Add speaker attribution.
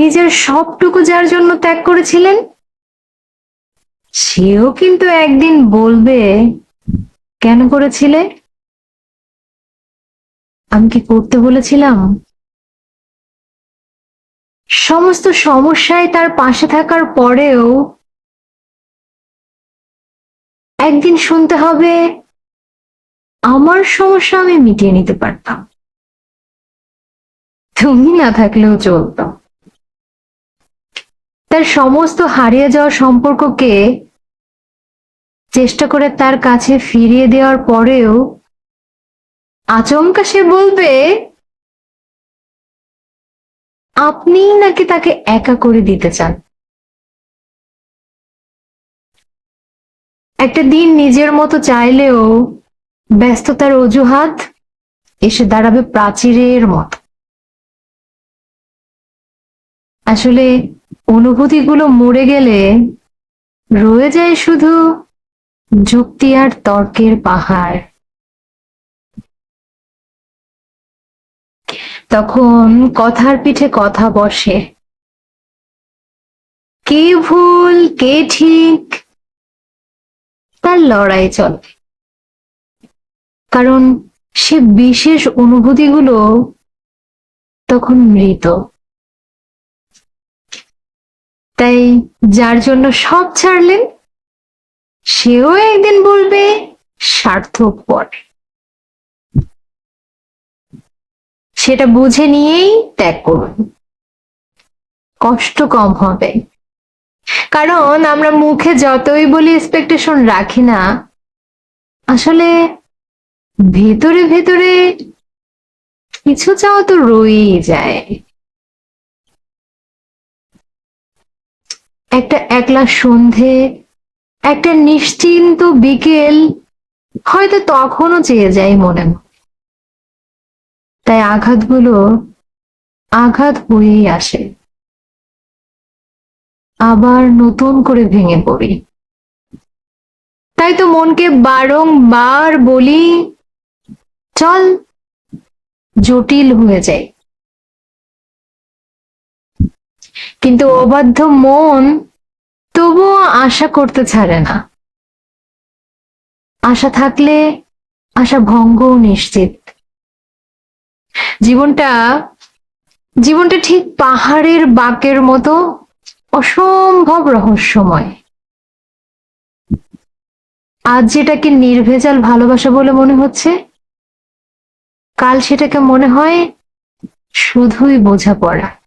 Speaker 1: নিজের সবটুকু যার জন্য ত্যাগ করেছিলেন? সেও কিন্তু একদিন বলবে, কেন করেছিলে? আমি কি করতে বলেছিলাম? সমস্ত সমস্যায় তার পাশে থাকার পরেও একদিন শুনতে হবে, আমার সমস্যা আমি মিটিয়ে নিতে পারতাম। তুমি না থাকলেও চলতো। তার সমস্ত হারিয়ে যাওয়া সম্পর্ককে চেষ্টা করে তার কাছে ফিরিয়ে দেওয়ার পরেও আচমকা সে বলবে, আপনিই নাকি তাকে একা করে দিতে চান? একটা দিন নিজের মতো চাইলেও ব্যস্ততার অজুহাত এসে দাঁড়াবে প্রাচীরের মতো। আসলে অনুভূতিগুলো মরে গেলে রয়ে যায় শুধু যুক্তি আর তর্কের পাহাড়। তখন কথার পিঠে কথা বসে। কে ভুল, কে ঠিক, তার লড়াই চলে। কারণ সে বিশেষ অনুভূতিগুলো তখন মৃত। তাই যার জন্য সব ছাড়লেন, সেও একদিন বলবে স্বার্থপর সেটা বুঝে নিয়েই ত্যাগ করুন। কষ্ট কম হবে। কারণ আমরা মুখে যতই বলি এক্সপেকটেশন রাখি না, আসলে ভেতরে ভেতরে কিছু চাও তো রয়েই যায়। একটা একলা সন্ধে, একটা নিশ্চিন্ত বিকেল হয়তো তখনও চেয়ে মনে মনে। তাই আঘাতগুলো আঘাত হয়েই আসে। আবার নতুন করে ভেঙে পড়ি। তাই তো মনকে বারংবার বলি, চল, জটিল হয়ে যায় কিন্তু অবাধ্য মন তবুও আশা করতে ছাড়ে না। আশা থাকলে আশা ভঙ্গও নিশ্চিত। জীবনটা জীবনটা ঠিক পাহাড়ের বাঁকের মতো অসম্ভব রহস্যময়। আজ যেটাকে নির্ভেজাল ভালোবাসা বলে মনে হচ্ছে, কাল সেটাকে মনে হয় শুধুই বোঝাপড়া।